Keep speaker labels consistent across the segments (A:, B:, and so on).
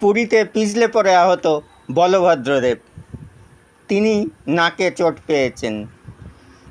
A: পুরীতে পিছলে পড়ে আহত বলভদ্রদেব। তিনি নাকে চোট পেয়েছেন।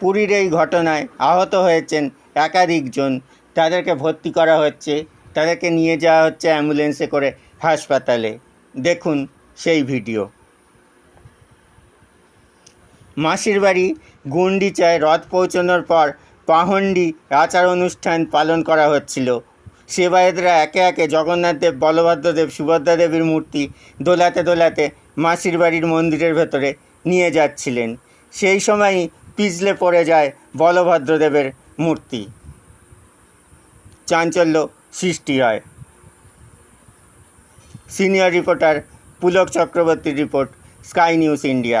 A: পুরীর এই ঘটনায় আহত হয়েছেন একাধিকজন। তাদেরকে ভর্তি করা হচ্ছে। তাদেরকে নিয়ে যাওয়া হচ্ছে অ্যাম্বুলেন্সে করে হাসপাতালে। দেখুন সেই ভিডিও। মাসির বাড়ি গুন্ডিচায় রথ পৌঁছানোর পর পাহন্ডি আচার অনুষ্ঠান পালন করা হচ্ছিল। সেবায়েতরা একে একে জগন্নাথদেব বলভদ্রদেব সুভদ্রা দেবীর মূর্তি দোলাতে দোলাতে মাসির বাড়ির মন্দিরের ভেতরে নিয়ে যাচ্ছিলেন। সেই সময়ই পিছলে পড়ে যায় বলভদ্রদেবের মূর্তি। চাঞ্চল্য সৃষ্টি হয়। সিনিয়র রিপোর্টার পুলক চক্রবর্তীর report, Sky News India.